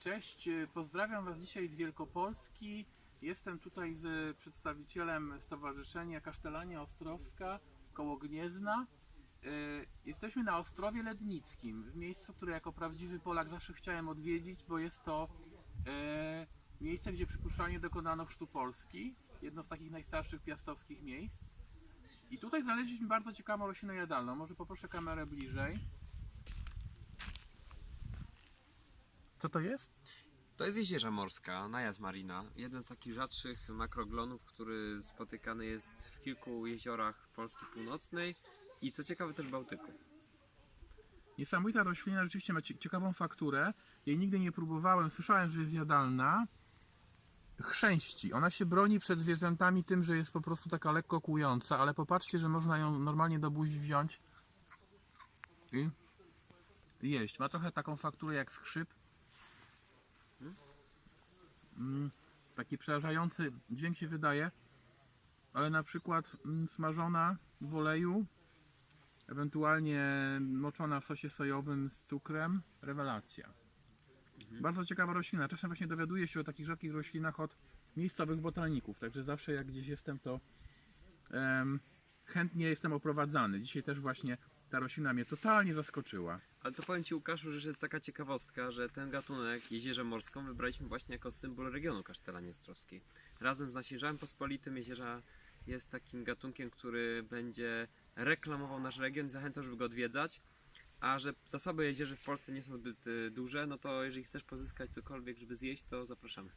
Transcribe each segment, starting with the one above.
Cześć, y, pozdrawiam Was dzisiaj z Wielkopolski. Jestem tutaj z przedstawicielem Stowarzyszenia Kasztelania Ostrowska koło Gniezna. Y, Jesteśmy na Ostrowie Lednickim, w miejscu, które jako prawdziwy Polak zawsze chciałem odwiedzić, bo jest to e, miejsce, gdzie przypuszczalnie dokonano chrztu Polski. Jedno z takich najstarszych piastowskich miejsc. I tutaj znaleźliśmy bardzo ciekawą roślinę jadalną. Może poproszę kamerę bliżej. Co to jest? To jest jeziora morska, Najas marina. Jeden z takich rzadszych makroglonów, który spotykany jest w kilku jeziorach Polski Północnej i co ciekawe też Bałtyku. Niesamowita roślina, rzeczywiście ma cie- ciekawą fakturę. Jej nigdy nie próbowałem, słyszałem, że jest jadalna. Chrzęści. Ona się broni przed zwierzętami tym, że jest po prostu taka lekko kłująca, ale popatrzcie, że można ją normalnie do buzi wziąć i jeść. Ma trochę taką fakturę jak skrzyp. Mm, taki przerażający dźwięk się wydaje, ale na przykład mm, smażona w oleju ewentualnie moczona w sosie sojowym z cukrem, rewelacja. Bardzo ciekawa roślina. Czasem właśnie dowiaduję się o takich rzadkich roślinach od miejscowych botaników, także zawsze jak gdzieś jestem, to em, chętnie jestem oprowadzany. Dzisiaj też właśnie ta roślina mnie totalnie zaskoczyła. Ale to powiem Ci Łukaszu, że jest taka ciekawostka, że ten gatunek jeziorę morską wybraliśmy właśnie jako symbol regionu Kasztelanii Ostrowskiej. Razem z Nasierzałem Pospolitym jeziora jest takim gatunkiem, który będzie reklamował nasz region zachęcał, żeby go odwiedzać. A że zasoby jezierzy w Polsce nie są zbyt y, duże, no to jeżeli chcesz pozyskać cokolwiek, żeby zjeść, to zapraszamy.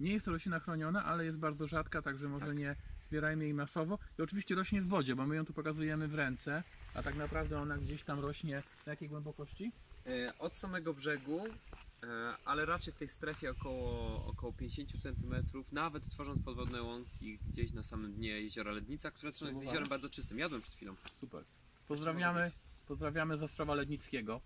Nie jest to roślina chroniona, ale jest bardzo rzadka, także może nie zbierajmy jej masowo. I oczywiście rośnie w wodzie, bo my ją tu pokazujemy w ręce, a tak naprawdę ona gdzieś tam rośnie na jakiej głębokości? E, Od samego brzegu, e, ale raczej w tej strefie około, około 50 cm, nawet tworząc podwodne łąki gdzieś na samym dnie jeziora Lednica, które zresztą jest jeziorem bardzo czystym. Jadłem przed chwilą. Super. Pozdrawiamy, pozdrawiamy z Ostrowa Lednickiego.